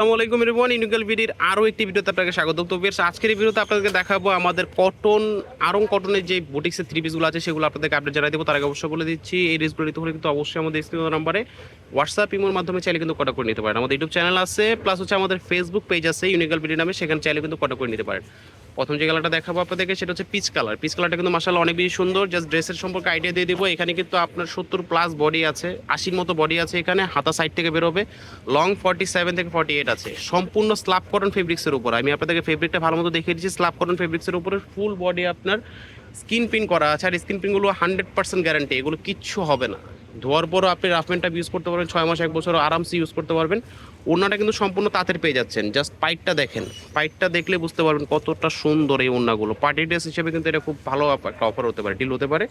আসসালামু আলাইকুম রিবন ইনুকাল ভিডির আরও একটি ভিডিওতে আপনাকে স্বাগত। তো বেশ আজকের ভিডিওতে আপনাদেরকে দেখাবো আমাদের কটন আরং কটনের যে বুটিক্সের থ্রি পিসগুলো আছে, সেগুলো আপনাদেরকে আপডেট জানাই দেবো। তার আগে অবশ্যই বলে দিচ্ছি, এই ড্রেসগুলো নিতে হলে কিন্তু অবশ্যই আমাদের স্ক্রিন নাম্বারে হোয়াটসঅ্যাপ ইমোর মাধ্যমে চাইলে কিন্তু কটা করে নিতে পারেন। আমাদের ইউটিউব চ্যানেল আছে প্লাস হচ্ছে আমাদের ফেসবুক পেজ আছে ইউনিকাল ভিডিও নামে, সেখানে চাইলে কিন্তু কটা করে নিতে পারেন। প্রথম যে কালারটা দেখাবো আপনাদেরকে সেটা হচ্ছে পিচ কালার পিচ কালারটা কিন্তু মাসাল্লাহ অনেক বেশি সুন্দর। জাস্ট ড্রেসের সম্পর্কে আইডিয়া দিয়ে দিব। এখানে কিন্তু আপনার সত্তর প্লাস বডি আছে, আশির মতো বডি আছে এখানে, হাতা সাইড থেকে বেরোবে। লং ফর্টি সেভেন থেকে ফর্টি এইট আছে। সম্পূর্ণ স্ল্যাব কটন ফেব্রিক্সের উপর। আমি আপনাদেরকে ফেব্রিকটা ভালো মতো দেখিয়ে দিচ্ছি। স্ল্যাব কটন ফেব্রিক্সের উপরে ফুল বডি আপনার স্কিন প্রিন্ট করা আছে। আর স্কিন প্রিন্টগুলো হান্ড্রেড পার্সেন্ট গ্যারান্টি এগুলো কিচ্ছু হবে না। ধোয়ার পরও আপনি রাফমেন্টটা ইউজ করতে পারবেন, ছয় মাস, এক বছর আরামসে ইউজ করতে পারবেন। ওড়নাটা কিন্তু সম্পূর্ণ তাঁতের পেয়ে যাচ্ছেন। জাস্ট পাইটটা দেখেন। পাইটটা দেখলে বুঝতে পারবেন কতটা সুন্দর এই ওড়নাগুলো। পার্টি ড্রেস হিসেবে কিন্তু এটা খুব ভালো একটা অফার হতে পারে ডিল হতে পারে।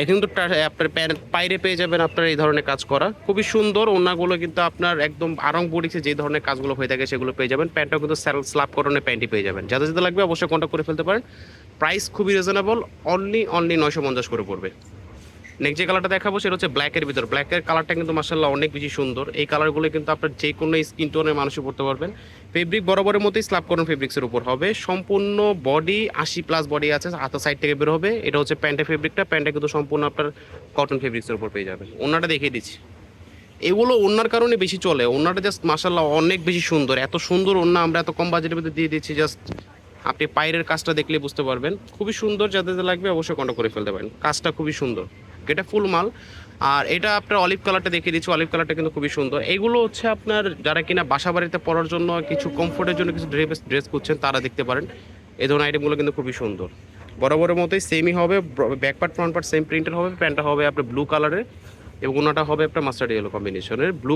এখানে কিন্তু আপনার পাইরে পেয়ে যাবেন আপনার এই ধরনের কাজ করা। খুবই সুন্দর ওড়নাগুলো কিন্তু আপনার একদম আরং বডিছে যে ধরনের কাজগুলো হয়ে থাকে সেগুলো পেয়ে যাবেন। প্যান্টটাও কিন্তু স্ল্যাব করণের প্যান্টই পেয়ে যাবেন। যাদের যাদের লাগবে অবশ্যই কন্ট্যাক্ট করে ফেলতে পারেন। প্রাইস খুবই রিজনেবল অনলি অনলি নয়শো পঞ্চাশ করে পড়বে। নেক্সট যে কালারটা দেখাবো সেটা হচ্ছে ব্ল্যাকের ভিতর। ব্ল্যাকের কালারটা কিন্তু মার্শাল্লাহ অনেক বেশি সুন্দর। এই কালারগুলো কিন্তু আপনার যে কোনো স্কিন টোনের মানুষই পড়তে পারবেন। ফেব্রিক বরাবরের মতোই স্ল্যাব করুন ফেব্রিক্সের উপর হবে। সম্পূর্ণ বডি আশি প্লাস বডি আছে, হাতের সাইড থেকে বের হবে। এটা হচ্ছে প্যান্টের ফেব্রিকটা প্যান্টটা কিন্তু সম্পূর্ণ আপনার কটন ফেব্রিক্সের উপর পেয়ে যাবেন। ওনাটা দেখিয়ে দিচ্ছি। এগুলো ওনার কারণে বেশি চলে। ওনাটা জাস্ট মাসাল্লাহ অনেক বেশি সুন্দর। এত সুন্দর ওনা আমরা এত কম বাজেটের মধ্যে দিয়ে দিচ্ছি জাস্ট আপনি পায়ের কাজটা দেখলে বুঝতে পারবেন। খুবই সুন্দর, যাদের লাগবে অবশ্যই কন্ট্যাক্ট করে ফেলতে পারেন। কাজটা খুবই সুন্দর। এটা ফুল মাল। আর এটা আপনার অলিভ কালারটা দেখিয়ে দিচ্ছি। অলিভ কালারটা কিন্তু খুবই সুন্দর। এগুলো হচ্ছে আপনার যারা কিনা বাসা বাড়িতে পরার জন্য, কিছু কমফোর্টের জন্য কিছু ড্রেস ড্রেস করছেন তারা দেখতে পারেন। এই ধরনের আইটেমগুলো কিন্তু খুবই সুন্দর। বরাবরের মতোই সেমই হবে। Back part front part same প্রিন্টের হবে। প্যান্টটা হবে আপনার ব্লু কালারের এবং ওনাটা হবে একটা মাস্টার্ড ইয়েলো কম্বিনেশনের ব্লু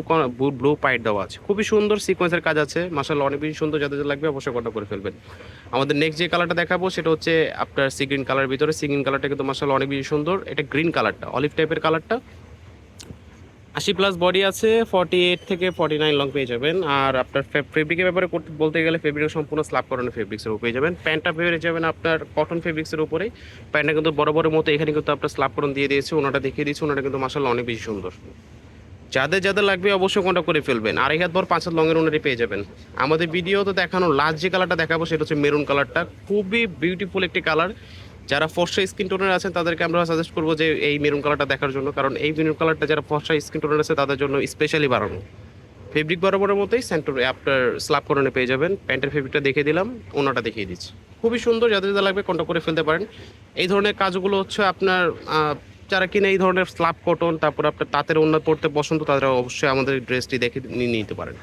ব্লু পাইট দেওয়া আছে। খুবই সুন্দর সিকোয়েন্সের কাজ আছে। মাসাল্লাহ অনেক বেশি সুন্দর যাদের লাগবে অবশ্যই কটা করে ফেলবেন। আমাদের নেক্সট যে কালারটা দেখাবো সেটা হচ্ছে আপনার সি গ্রিন কালার ভিতরে। সি গ্রিন কালারটা কিন্তু মাসাল্লাহ অনেক বেশি সুন্দর। এটা গ্রিন কালারটা অলিভ টাইপের কালারটা আশি প্লাস বডি আছে ফর্টি এইট থেকে ফর্টি নাইন লং পেয়ে যাবেন। আর আপনার ফেব্রিকের ব্যাপারে করতে বলতে গেলে ফেব্রিক সম্পূর্ণ স্ল্যাব করানো ফেব্রিক্সের উপর যাবেন। প্যান্টটা পেয়ে যাবেন আপনার কটন ফেব্রিক্সের উপরে প্যান্টটা কিন্তু বড় বড় মতো এখানে কিন্তু আপনার স্ল্যাব করন দিয়ে দিয়েছে, ওনাটা দেখিয়ে দিয়েছে, ওনাটা কিন্তু মাসাল্লাহ অনেক বেশি সুন্দর। যাদের যাদের লাগবে অবশ্যই কন্ট্যাক্ট করে ফেলবেন। আড়াই হাত ভর পাঁচ লংয়ের ওনারে পেয়ে যাবেন। আমাদের ভিডিও তো দেখানো লাস্ট যে কালারটা দেখাবো, সেটা হচ্ছে মেরুন কালারটা খুবই বিউটিফুল একটি কালার যারা ফর্সা স্কিন টোনের আছেন, তাদেরকে আমরা সাজেস্ট করব যে এই মেরুন কালারটা দেখার জন্য। কারণ এই মেরুন কালারটা যারা ফর্সা স্কিন টোনের আছে, তাদের জন্য স্পেশালি বাড়ানো। ফেব্রিক বরাবরের মতোই সেন্টার আপনার স্লাব করণে পেয়ে যাবেন। প্যান্টের ফেব্রিকটা দেখিয়ে দিলাম, ওনাটা দেখিয়ে দিচ্ছি। খুবই সুন্দর, যাদের যাদের লাগবে কন্ট্যাক্ট করে ফেলতে পারেন। এই ধরনের কাজগুলো হচ্ছে আপনার যারা কিনা এই ধরনের স্ল্যাব কটন তারপর আপনার তাঁতের অন্য পড়তে পছন্দ, তারা অবশ্যই আমাদের ড্রেসটি দেখে নিয়ে নিতে পারেন।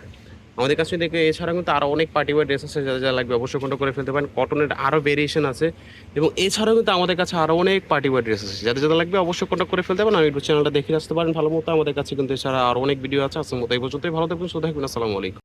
আমাদের কাছে দেখে এছাড়া কিন্তু আরও অনেক পার্টি ওয়ার ড্রেস আছে যা যা লাগবে অবশ্যই কন্ট্যাক্ট করে ফেলতে পারেন। কটনের আরও ভেরিয়েশন আছে এবং এছাড়াও কিন্তু আমাদের কাছে আরও অনেক পার্টি ওয়ার ড্রেস আছে। যাদের যাদের লাগবে অবশ্যই কন্ট্যাক্ট করে ফেলতে পারেন। আমি ইউটিউব চ্যানেলটা দেখে আসতে পারেন। ভালো মতো আমাদের কাছে কিন্তু এছাড়া আরও অনেক ভিডিও আছে। আসলে মতো এই পর্যন্তই। ভালো থাকবেন শুধু থাকবেন। আসসালামু আলাইকুম।